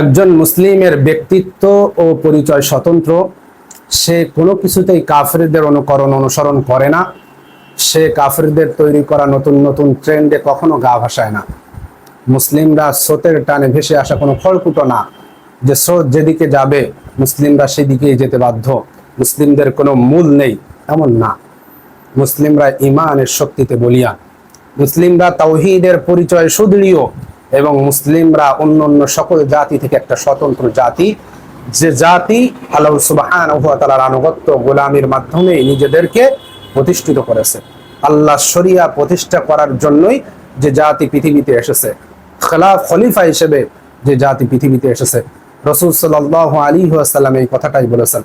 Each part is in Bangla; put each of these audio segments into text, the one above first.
একজন মুসলিমের ব্যক্তিত্ব ও পরিচয় স্বতন্ত্র। সে কোনো কিছুতেই কাফেরদের অনুকরণ অনুসরণ করে না। সে কাফেরদের তৈরি করা নতুন নতুন ট্রেন্ডে কখনো গা ভাসায় না। মুসলিমরা স্রোতের টানে ভেসে আসা কোনো খড়কুটো না। যে স্রোত যেদিকে যাবে, মুসলিমরা সেদিকেই যেতে বাধ্য। মুসলিমদের কোনো মূল নেই, এমন না। মুসলিমরা ইমানের শক্তিতে বলিয়া, মুসলিমরা তাওহিদের পরিচয় সুদৃঢ়। এবং মুসলিমরা অন্য অন্য সকল জাতি থেকে একটা স্বতন্ত্র জাতি। যে জাতি আল্লাহ সুবাহান তালার আনুগত্য গোলামির মাধ্যমে নিজেদেরকে প্রতিষ্ঠিত করেছে। আল্লাহ শরিয়া প্রতিষ্ঠা করার জন্যই যে জাতি পৃথিবীতে এসেছে। খেলাফ খলিফা হিসেবে যে জাতি পৃথিবীতে এসেছে। রসুল সাল্লাহ আলী আসাল্লাম এই কথাটাই বলেছেন।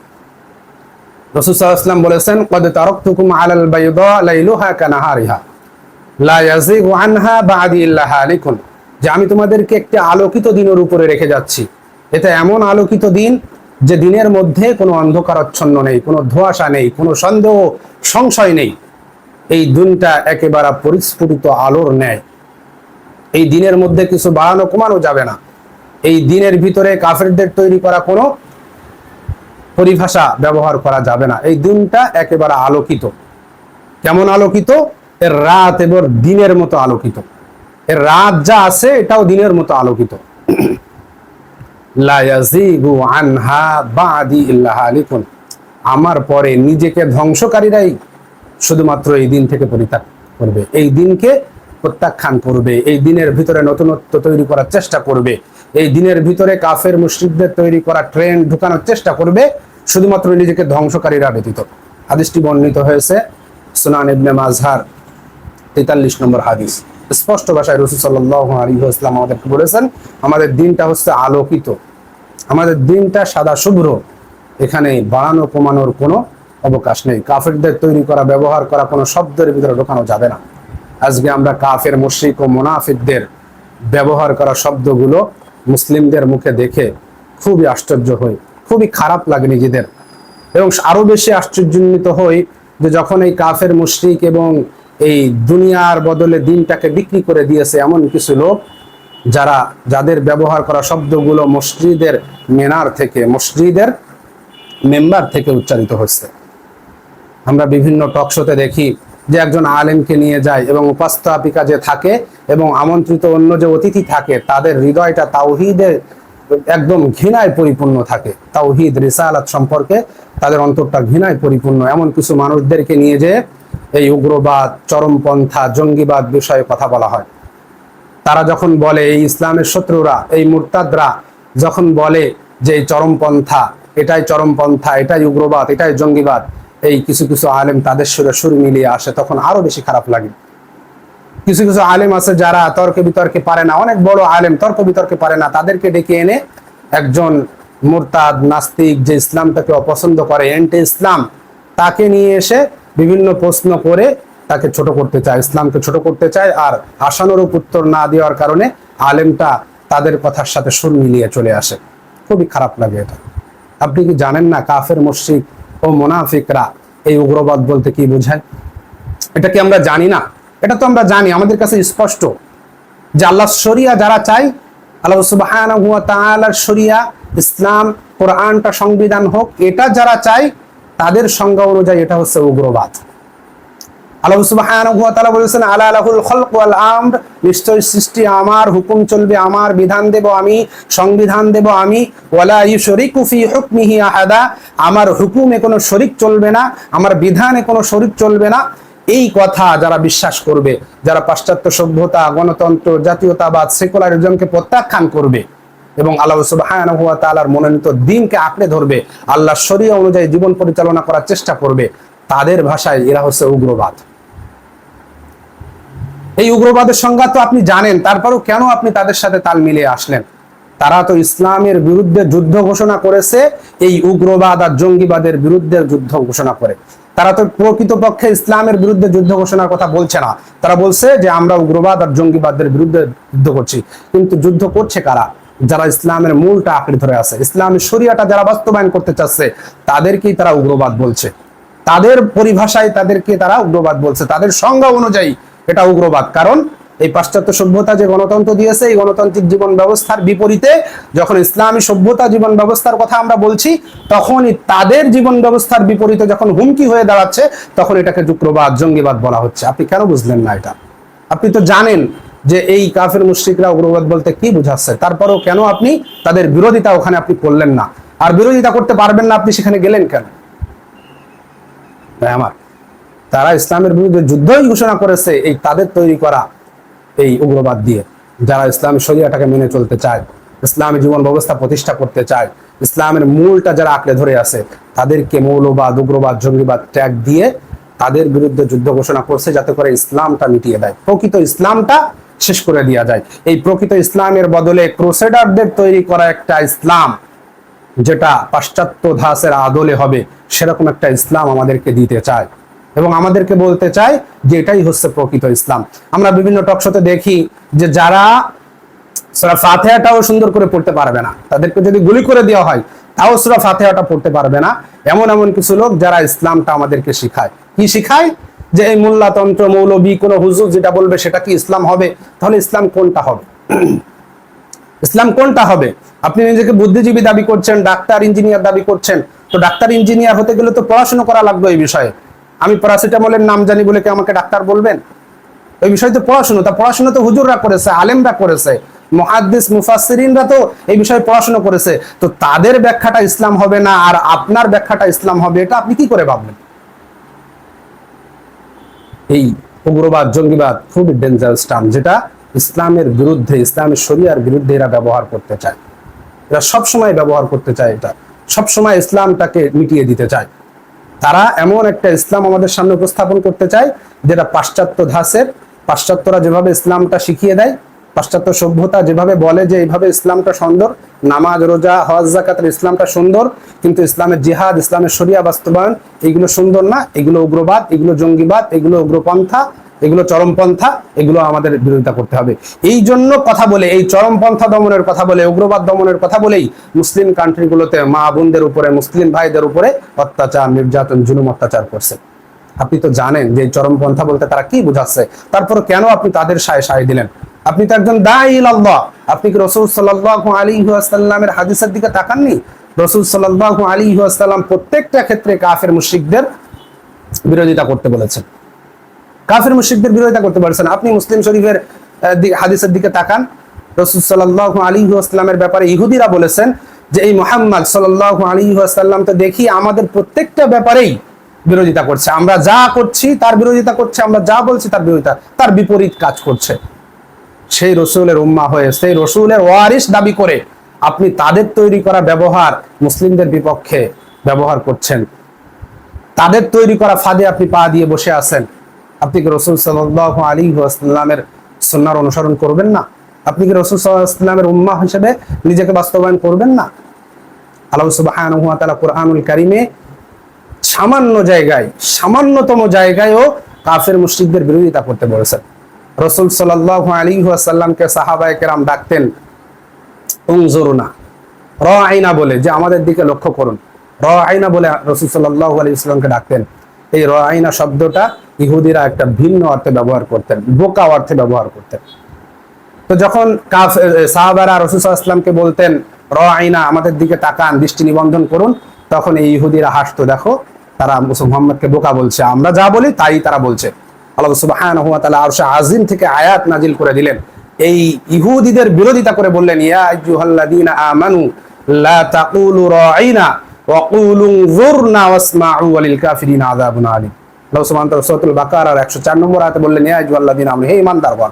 রসুল বলেছেন, কদ তারকতুকুম আলাল বাইদা লাইলুহা কানাহারিহা লা আনহা বাদি ইল্লা হালিকুন। যে আমি তোমাদেরকে একটি আলোকিত দিনের উপরে রেখে যাচ্ছি। এটা এমন আলোকিত দিন যে দিনের মধ্যে কোনো অন্ধকারচ্ছন্ন নেই, কোনো ধোঁয়াশা নেই, কোনো সন্দেহ, সংশয় নেই। এই দিনটা একেবারে পরিস্ফুটিত আলোর ন্যায়। এই দিনের মধ্যে কিছু বাড়ানো কমানো যাবে না। এই দিনের ভিতরে কাফেরদের তৈরি করা কোনো পরিভাষা ব্যবহার করা যাবে না। এই দিনটা একেবারে আলোকিত। কেমন আলোকিত? এর রাত এবং দিনের মতো আলোকিত। এর রাত যা আছে, এটাও দিনের মতো আলোকিত। আমার পরে নিজেকে ধ্বংসকারীরাই শুধুমাত্র এই দিন থেকে পরিত্যাগ করবে। এই দিনকে প্রত্যাখ্যান করবে। এই দিনের ভিতরে নতুনত্ব তৈরি করার চেষ্টা করবে। এই দিনের ভিতরে কাফের মুশ্রিকদের তৈরি করা ট্রেন ঢুকানোর চেষ্টা করবে। শুধুমাত্র নিজেকে ধ্বংসকারীরা ব্যতীত। হাদিসটি বর্ণিত হয়েছে সুনান ইবনে মাজহার তেতাল্লিশ নম্বর হাদিস। স্পষ্ট ভাষায় রসুল সাল্লাহ আলী আমাদেরকে বলেছেন, আমাদের দিনটা হচ্ছে আলোকিত। আমাদের দিনটা সাদা শুভ্র। এখানে বাড়ানো কমানোর কোনো অবকাশ নেই। কাফেরদের তৈরি করা, ব্যবহার করা কোনো শব্দের ভিতরে ঢোকানো যাবে না। আজকে আমরা কাফের, মুশ্রিক ও মুনাফিকদের ব্যবহার করা শব্দগুলো মুসলিমদের মুখে দেখে খুবই আশ্চর্য হই। খুবই খারাপ লাগে নিজেদের। এবং আরও বেশি আশ্চর্যান্বিত হই যে যখন এই কাফের, মুশরিক এবং এই দুনিয়ার বদলে দিনটাকে বিক্রি করে দিয়েছে এমন কিছু লোক যারা, যাদের ব্যবহার করা শব্দগুলো মসজিদের মেনার থেকে, মসজিদের মেম্বার থেকে উচ্চারিত হচ্ছে আমরা বিভিন্ন টক শোতে দেখি যে একজন আলেমকে নিয়ে যায় এবং উপস্থাপিকা যে থাকে এবং আমন্ত্রিত অন্য যে অতিথি থাকে, তাদের হৃদয়টা তাওহিদের একদম ঘৃণায় পরিপূর্ণ থাকে। তাওহিদ, রিসালাত সম্পর্কে তাদের অন্তরটা ঘৃণায় পরিপূর্ণ। এমন কিছু মানুষদেরকে নিয়ে যে এই উগ্রবাদ, চরমপন্থা, জঙ্গিবাদ বিষয়ে কথা বলা হয়। তারা যখন বলে এই ইসলামের শত্রুরা, এই মুরতাদরা যখন বলে যে এই চরমপন্থা, এটাই চরমপন্থা, এটাই উগ্রবাদ, এটাই জঙ্গিবাদ, এই কিছু কিছু আলেম তাদের সুরে সুর মিলিয়ে আসে, তখন আরও বেশি খারাপ লাগে। কিছু কিছু আলেম আছে যারা তর্কে বিতর্কে পারে না, অনেক বড় আলেম তর্ক বিতর্কে পারে না, তাদেরকে ডেকে এনে একজন মুরতাদ, নাস্তিক যে ইসলামটাকে অপছন্দ করে এন্টি ইসলাম তাকে নিয়ে এসে বিভিন্ন প্রশ্ন করে তাকে ছোট করতে চায়, ইসলামকে ছোট করতে চায় আর আশানুরূপ উত্তর না দেওয়ার কারণে আলেমটা তাদের কথার সাথে সুর মিলিয়ে চলে আসে। খুবই খারাপ লাগে এটা। আপনি কি জানেন না কাফের, মুশরিক ও মোনাফিকরা এই উগ্রবাদ বলতে কি বোঝায়? এটা কি আমরা জানি না? এটা তো আমরা জানি, আমাদের কাছে স্পষ্ট যে আল্লাহ শরিয়া যারা চাই আল্লাহ তাআলার শরিয়া, ইসলাম, কোরআনটা সংবিধান হোক, এটা যারা চাই তাদের সংজ্ঞা অনুযায়ী এটা হচ্ছে উগ্রবাদ। আল্লাহ সুবহানাহু ওয়া বলেছেন, আলা লাহুল খলক নিশ্চয় সৃষ্টি আমার, হুকুম চলবে আমার, বিধান দেব আমি, সংবিধান দেব আমি, ওয়ালা ইউশরিকু ফি হুকমিহি আহাদা আমার হুকুমে কোনো শরিক চলবে না, আমার বিধানে কোনো শরিক চলবে না। এই কথা যারা বিশ্বাস করবে, যারা পাশ্চাত্য সভ্যতা, গণতন্ত্র, জাতীয়তাবাদ, সেকুলারিজমকে প্রত্যাখ্যান করবে এবং আল্লাহ সুবহানাহু ওয়া তাআলার মনোনীত দিনকে আঁকড়ে ধরবে, আল্লাহর শরীয় অনুযায়ী জীবন পরিচালনা করার চেষ্টা করবে, তাদের ভাষায় এরা হচ্ছে উগ্রবাদ। এই উগ্রবাদের সংজ্ঞা তো আপনি জানেন, তারপরেও কেন আপনি তাদের সাথে তাল মিলিয়ে আসলেন? তারা তো ইসলামের বিরুদ্ধে যুদ্ধ ঘোষণা করেছে, এই উগ্রবাদ আর জঙ্গিবাদের বিরুদ্ধে যুদ্ধ ঘোষণা করে। তারা তো প্রকৃতপক্ষে ইসলামের বিরুদ্ধে যুদ্ধ ঘোষণার কথা বলছে না। তারা বলছে যে আমরা উগ্রবাদ আর জঙ্গিবাদের বিরুদ্ধে যুদ্ধ করছি, কিন্তু যুদ্ধ করছে কারা? যারা ইসলামের মূলটা আঁকড়ে ধরে আছে, ইসলামের শরিয়াটা যারা বাস্তবায়ন করতে চাচ্ছে, তাদেরকেই তারা উগ্রবাদ বলছে। তাদের পরিভাষায় তাদেরকে তারা উগ্রবাদ বলছে। তাদের সংজ্ঞা অনুযায়ী এটা উগ্রবাদ। কারণ এই পাশ্চাত্য সভ্যতা যে গণতন্ত্র দিয়েছে, এই গণতান্ত্রিক জীবন ব্যবস্থার বিপরীতে যখন ইসলামী সভ্যতা জীবন ব্যবস্থার কথা আমরা বলছি, তখনই তাদের জীবন ব্যবস্থার বিপরীতে যখন হুমকি হয়ে দাঁড়াচ্ছে, তখন এটাকে যুক্রবাদ, জঙ্গিবাদ বলা হচ্ছে। আপনি কেন বুঝলেন না এটা? আপনি তো জানেন যে এই কাফের মুশ্রিকরা উগ্রবাদ বলতে কি বুঝাচ্ছে? তারপরেও কেন আপনি তাদের বিরোধিতা ওখানে আপনি করলেন না? আর বিরোধিতা করতে পারবেন না, আপনি সেখানে গেলেন কেন? আমার, তারা ইসলামের বিরুদ্ধে যুদ্ধই ঘোষণা করেছে এই তাদের তৈরি করা এই উগ্রবাদ দিয়ে। যারা ইসলামী শরিয়াটাকে মেনে চলতে চায়, ইসলামী জীবন ব্যবস্থা প্রতিষ্ঠা করতে চায়, ইসলামের মূলটা যারা আঁকড়ে ধরে আছে, তাদেরকে মৌলবাদ, উগ্রবাদ, জঙ্গিবাদ ট্যাগ দিয়ে তাদের বিরুদ্ধে যুদ্ধ ঘোষণা করছে যাতে করে ইসলামটা মিটিয়ে দেয়। প্রকৃত ইসলামটা শেষ করে দেওয়া যায়। এই প্রকৃত ইসলামের বদলে ক্রোসেডারদের তৈরি করা একটা ইসলাম, যেটা পাশ্চাত্য ধাসের আদলে হবে, সেরকম একটা ইসলাম আমাদেরকে দিতে চায়। এবং আমাদেরকে বলতে চায় যে এটাই হচ্ছে প্রকৃত ইসলাম। আমরা বিভিন্ন টকশোতে দেখি যে যারা সুরা ফাতেহাটাও সুন্দর করে পড়তে পারবে না, তাদেরকে যদি গুলি করে দেওয়া হয়, তাও সুরা ফাতেহাটা পড়তে পারবে না। এমন এমন কিছু লোক যারা ইসলামটা আমাদেরকে শিখায়। কি শিখায়? যে এই মোল্লাতন্ত্র মৌলবী কোন হুজুর যেটা বলবে সেটা কি ইসলাম হবে? তাহলে ইসলাম কোনটা হবে? ইসলাম কোনটা হবে? আপনি নিজেকে বুদ্ধিজীবী দাবি করছেন, ডাক্তার, ইঞ্জিনিয়ার দাবি করছেন, তো ডাক্তার, ইঞ্জিনিয়ার হতে গেলে তো পড়াশোনা করা লাগবে এই বিষয়ে। আমি প্যারাসিটামলের নাম জানি বলে কি আমাকে ডাক্তার বলবেন? এই বিষয়ে তো পড়াশোনা, তা পড়াশোনা তো হুজুররা করেছে, আলেমরা করেছে, মহাদ্দিস, মুফাসসিরিনরা তো এই বিষয়ে পড়াশোনা করেছে। তো তাদের ব্যাখ্যাটা ইসলাম হবে না, আর আপনার ব্যাখ্যাটা ইসলাম হবে, এটা আপনি কি করে ভাবলেন এই উগ্রবাদ, জঙ্গিবাদ খুবই ডেঞ্জারাস টার্ম যেটা ইসলামের বিরুদ্ধে, ইসলামের শরিয়ার বিরুদ্ধে এরা ব্যবহার করতে চায়। এরা সবসময় ব্যবহার করতে চায় এটা। সবসময় ইসলামটাকে মিটিয়ে দিতে চায়। তারা এমন একটা ইসলাম আমাদের সামনে উপস্থাপন করতে চায়, যেটা পাশ্চাত্য ধাসের পাশ্চাত্যরা যেভাবে ইসলামটা শিখিয়ে দেয় পাশ্চাত্য সভ্যতা যেভাবে বলে যে এইভাবে ইসলামটা সুন্দর, নামাজ, রোজা, হজ জাকাতের ইসলামটা সুন্দর, কিন্তু ইসলামের জিহাদ, ইসলামের শরিয়া বাস্তবায়ন এগুলো সুন্দর না, এগুলো উগ্রবাদ, এগুলো জঙ্গিবাদ, এগুলো উগ্রপন্থা, এগুলো চরমপন্থা, এগুলো আমাদের বিরোধিতা করতে হবে। এই জন্য কথা বলে, এই চরমপন্থা দমনের কথা বলে, উগ্রবাদ দমনের কথা বলেই মুসলিম কান্ট্রিগুলোতে মা বোনদের উপরে, মুসলিম ভাইদের উপরে অত্যাচার, নির্যাতন, জুলুম, অত্যাচার করছে। আপনি তো জানেন যে চরমপন্থা বলতে তারা কি বুঝাচ্ছে? তারপর কেন আপনি তাদের সায় সায় দিলেন? আপনি তো একজন দাইল আল্লাহ আপনি কি রসুল সাল্লাহ আলী সাল্লামের হাদিসের দিকে তাকাননি? রসুল সাল্লাহ আলী সাল্লাম প্রত্যেকটা ক্ষেত্রে কাফের মুশরিকদের বিরোধিতা করতে বলেছেন। কাফের মুশরিকদের বিরোধিতা করতে পারছেন আপনি মুসলিম শরীফের হাদিসের দিকে তাকান। রসুল সাল্লাহ আলী আসলামের ব্যাপারে ইহুদিরা বলেছেন যে, এই মোহাম্মদ সাল্লাহ আলী আসাল্লাম তো দেখি আমাদের প্রত্যেকটা ব্যাপারেই বিরোধিতা করছে। আমরা যা করছি তার বিরোধিতা করছে, আমরা যা বলছি তার বিরোধিতা, তার বিপরীত কাজ করছে। সেই রসুলের উম্মা হয়ে, সেই রসুলের ওয়ারিস দাবি করে আপনি তাদের তৈরি করা ব্যবহার মুসলিমদের বিপক্ষে ব্যবহার করছেন। তাদের তৈরি করা ফাঁদে আপনি পা দিয়ে বসে আছেন। আপনি কি রসুল সাল্লাহ আলী আসলামের সন্ন্যার অনুসরণ করবেন না? আপনি কি রসুল সাল্লামের উম্মা হিসেবে নিজেকে বাস্তবায়ন করবেন না? আল্লাহ তাআলা কোরআনুল কারিমে সামান্য জায়গায়, সামান্যতম জায়গায়ও কাফের মুশরিকদের বিরোধিতা করতে বলেছেন। রসুল সাল্লাল্লাহু আলাইহি ওয়াসাল্লামকে সাহাবায়ে কেরাম ডাকতেন, উনজুরুনা। র আইনা বলে, যে আমাদের দিকে লক্ষ্য করুন। র আইনা বলে রসুল সাল্লাল্লাহু আলাইহি ওয়াসাল্লামকে ডাকতেন। এই র আইনা শব্দটা ইহুদিরা একটা ভিন্ন অর্থে ব্যবহার করতেন, বোকা অর্থে ব্যবহার করতেন। তো যখন কাফ সাহাবারা রসুল সাল্লামকে বলতেন র আইনা আমাদের দিকে তাকান, দৃষ্টি নিবন্ধন করুন, তখন এই ইহুদিরা হাসতো, দেখো, তারা মোহাম্মদকে বোকা বলছে, আমরা যা বলি তাই তারা বলছে। আল্লাহ তাআলা আরশে আজিম থেকে আয়াত নাজিল করে দিলেন। এই ইহুদিদের বিরোধিতা করে বললেন আমানু, লা তাকুলু রাঈনা ওয়া কুলু যুরনা ওয়াসমাউ ওয়ালিল কাফিরিনা আযাবুন আলীম। আল্লাহ সুবহানাহু তাআলা সূরাতুল বাকারার 104 নম্বর আয়াতে বললেন আইয়ুহাল্লাযীনা আমানু, হে ঈমানদারগণ,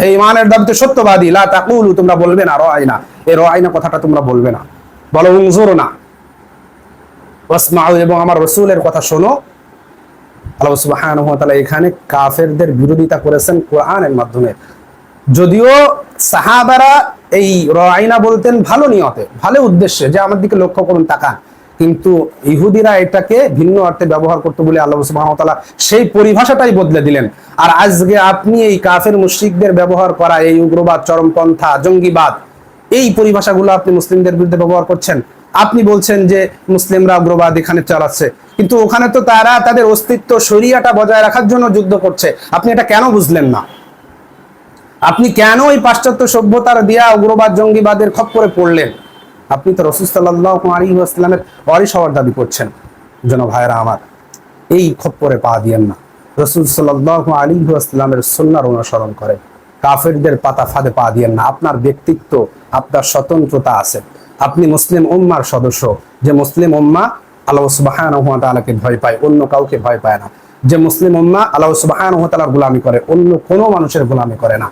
হে ইমানের দাবিতে সত্যবাদী, লা তাকুলু, তোমরা বলবে না রাঈনা এই রাঈনা না। এবং আমার রসুলের কথা শোনো আল্লাহ সুবহানাহু ওয়া তাআলা এখানে কাফেরদের বিরোধিতা করেছেন কোরআনের মাধ্যমে। যদিও সাহাবারা এই রাইনা বলতেন ভালো নিয়তে, ভালো উদ্দেশ্যে, যে আমার দিকে লক্ষ্য করুন, তাকান। কিন্তু ইহুদিরা এটাকে ভিন্ন অর্থে ব্যবহার করতে বলে আল্লাহ ওয়া সেই পরিভাষাটাই বদলে দিলেন। আর আজকে আপনি এই কাফের মুশরিকদের ব্যবহার করা, এই উগ্রবাদ, চরমপন্থা, জঙ্গিবাদ, এই পরিভাষাগুলো আপনি মুসলিমদের বিরুদ্ধে ব্যবহার করছেন আপনি বলছেন যে মুসলিমরা উগ্রবাদ এখানে চালাচ্ছে, কিন্তু ওখানে তো তারা তাদের অস্তিত্ব শরিয়াটা বজায় রাখার জন্য যুদ্ধ করছে। আপনি এটা কেন বুঝলেন না? আপনি কেন ওই পাশ্চাত্য সভ্যতার দিয়া উগ্রবাদ জঙ্গিবাদের খপ্পরে পড়লেন? আপনি তো রসুল সাল্লাহ আলী হওয়ার দাবি করছেন যেন ভাইরা আমার। এই খপ্পরে পা দিয়েন না। রসুল সাল্লাহ আলী আসলামের সন্ন্যার অনুসরণ করেন। কাফেরদের পাতা ফাঁদে পা দিয়েন না। আপনার ব্যক্তিত্ব, আপনার স্বতন্ত্রতা আছে। আপনি মুসলিম উম্মার সদস্য। যে মুসলিম উম্মা আল্লাহ সুবাহানহু তাআলাকে ভয় পায়, অন্য কাউকে ভয় পায় না। যে মুসলিম উম্মা আল্লাহ সুবাহানহু তাআলার গোলামি করে, অন্য কোনো মানুষের গোলামি করে না।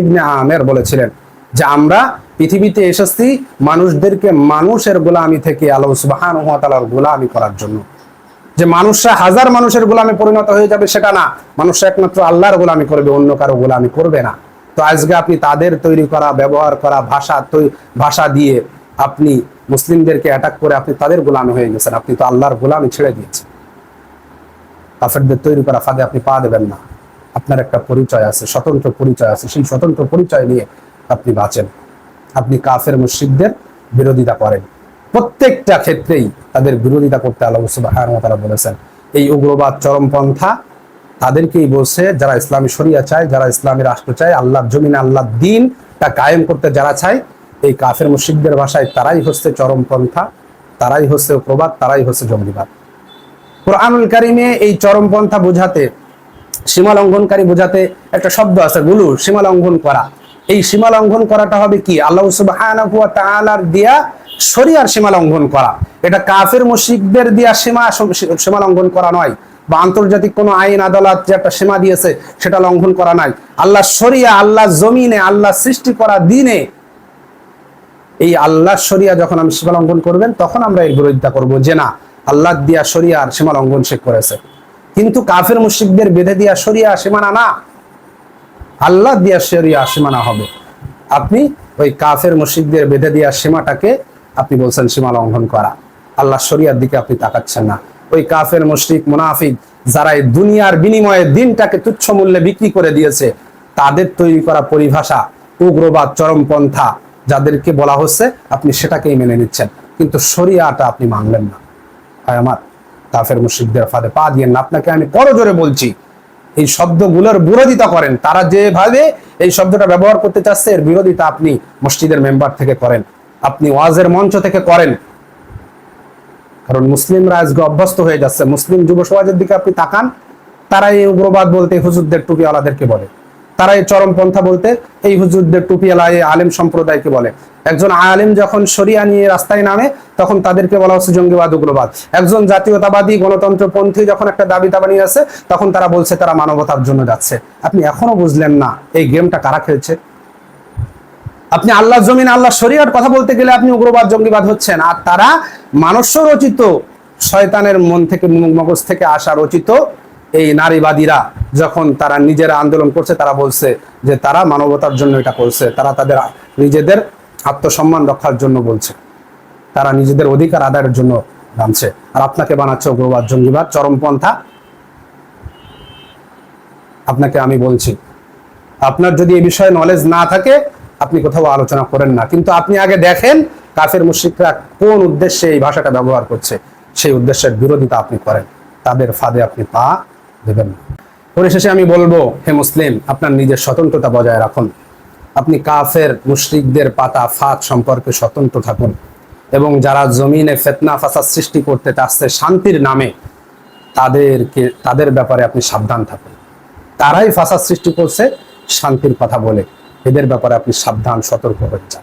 ইবনে আমের বলেছিলেন যে, আমরা পৃথিবীতে এসেছি মানুষদেরকে মানুষের গোলামি থেকে আল্লাহ সুবাহানহু তাআলার গোলামি করার জন্য। যে মানুষরা হাজার মানুষের গোলামে পরিণত হয়ে যাবে সেটা না। মানুষরা একমাত্র আল্লাহর গোলামি করবে, অন্য কারও গোলামি করবে না। তো আজকে আপনি তাদের তৈরি করা, ব্যবহার করা ভাষা ভাষা দিয়ে আপনি মুসলিমদেরকে অ্যাটাক করে আপনি তাদের গোলামি হয়ে গেছেন। আপনি তো আল্লাহর গোলামি ছেড়ে দিয়েছেন। কাফেরদের তৈরি করা ফাঁদে আপনি পা দেবেন না। আপনার একটা পরিচয় আছে, স্বতন্ত্র পরিচয় আছে। সেই স্বতন্ত্র পরিচয় নিয়ে আপনি বাঁচেন। আপনি কাফের মুশরিকদের বিরোধিতা করেন। প্রত্যেকটা ক্ষেত্রেই তাদের বিরোধিতা করতে আল্লাহ সুবহানাহু ওয়া তাআলা বলেছেন। এই উগ্রবাদ, চরমপন্থা তাদেরকেই বলছে, যারা ইসলামী শরিয়া চায়, যারা ইসলামী রাষ্ট্র চায়, আল্লাহর জমিনে আল্লাহর দিনটা কায়েম করতে যারা চায় এই কাফের মুশরিকদের ভাষায় তারাই হচ্ছে চরমপন্থা তারাই হচ্ছে উগ্রবাদ তারাই হচ্ছে জঙ্গিবাদ। কোরআনুল কারিমে এই চরমপন্থা বোঝাতে, সীমা লঙ্ঘনকারী বোঝাতে একটা শব্দ আছে, গুলু, সীমা লঙ্ঘন করা। এই সীমা লঙ্ঘন করাটা হবে কি? আল্লাহ তাআলার দিয়া করা। এটা কাফের মুশরিকদের দিয়া সীমা সীমা লঙ্ঘন করা নয়। বা আন্তর্জাতিক কোনো আইন, আদালত যে একটা সীমা দিয়েছে, সেটা লঙ্ঘন করা নাই। আল্লাহ শরিয়া, আল্লাহ জমিনে, আল্লাহ সৃষ্টি করা দিনে এই আল্লাহ শরিয়া যখন আমি সীমা লঙ্ঘন করবেন, তখন আমরা এর বিরোধিতা করব। যে না, আল্লাহ দিয়া শরিয়ার সীমা লঙ্ঘন সে করেছে। কিন্তু কাফের মুশরিকদের বেঁধে দিয়া শরিয়া সীমানা না। আল্লাহ দিয়া শরিয়া সীমানা হবে। আপনি ওই কাফের মুশরিকদের বেঁধে দিয়া সীমাটাকে আপনি বলছেন সীমা লঙ্ঘন করা। আল্লাহ শরিয়ার দিকে আপনি তাকাচ্ছেন না। ওই কাফের মুশরিক, মুনাফিক যারা এই দুনিয়ার বিনিময়ে দিনটাকে তুচ্ছ মূল্যে বিক্রি করে দিয়েছে, তাদের তৈরি করা পরিভাষা, উগ্রবাদ, চরমপন্থা যাদেরকে বলা হচ্ছে, আপনি সেটাকেই মেনে নিচ্ছেন। কিন্তু শরিয়াটা আপনি মানলেন না। হয় আমার, কাফের মুশরিকদের ফাঁদে পা দিয়েন না, আপনাকে আমি করজোরে বলছি। এই শব্দগুলোর বিরোধিতা করেন। তারা যেভাবে এই শব্দটা ব্যবহার করতে চাচ্ছে, এর বিরোধিতা আপনি মসজিদের মেম্বার থেকে করেন। আপনি ওয়াজের মঞ্চ থেকে করেন। কারণ মুসলিমরা আজকে অভ্যস্ত হয়ে যাচ্ছে। মুসলিম যুব সমাজের দিকে আপনি তাকান তারা এই উগ্রবাদ বলতে হুজুরদের টুপিওয়ালাদেরকে বলে। তারা এই চরমপন্থা বলতে এই হুজুরদের টুপিওয়ালা এই আলেম সম্প্রদায়কে বলে। একজন আলেম যখন শরিয়া নিয়ে রাস্তায় নামে, তখন তাদেরকে বলা হচ্ছে জঙ্গিবাদ, উগ্রবাদ। একজন জাতীয়তাবাদী, গণতন্ত্রপন্থী যখন একটা দাবি দাবা নিয়ে আসে, তখন তারা বলছে তারা মানবতার জন্য যাচ্ছে। আপনি এখনও বুঝলেন না এই গেমটা কারা খেলছে? আপনি আল্লাহ জমিন আল্লাহ শরিয়ার কথা বলতে গেলে আপনি উগ্রবাদ, জঙ্গিবাদ হচ্ছেন। আর তারা মানস্য রচিত, শয়তানের মন থেকে মগজ থেকে আসা রচিত এই নারীবাদীরা যখন তারা নিজেরা আন্দোলন করছে, তারা বলছে যে তারা মানবতার জন্য এটা করছে। তারা তাদের নিজেদের আত্মসম্মান রক্ষার জন্য বলছে। তারা নিজেদের অধিকার আদায়ের জন্য নামছে। আর আপনাকে বানাচ্ছে উগ্রবাদ, জঙ্গিবাদ, চরমপন্থা। আপনাকে আমি বলছি, আপনার যদি এই বিষয়ে নলেজ না থাকে, আপনি কোথাও আলোচনা করেন না। কিন্তু আপনি আগে দেখেন কাফের মুশরিকরা কোন উদ্দেশ্যে এই ভাষাটা ব্যবহার করছে। সেই উদ্দেশ্যের বিরোধিতা আপনি করেন। তাদের ফাঁদে আপনি পা দেবেন না। পরিশেষে আমি বলব, হে মুসলিম, আপনার নিজের স্বতন্ত্রতা বজায় রাখুন। আপনি কাফের, মুশরিকদের পাতা, ফাঁদ সম্পর্কে স্বতন্ত্র থাকুন। এবং যারা জমিনে ফেতনা, ফাসাদ সৃষ্টি করতে চাচ্ছে শান্তির নামে, তাদেরকে, তাদের ব্যাপারে আপনি সাবধান থাকুন। তারাই ফাসাদ সৃষ্টি করছে, শান্তির কথা বলে। এদের ব্যাপারে আপনি সাবধান, সতর্ক হয়ে যান।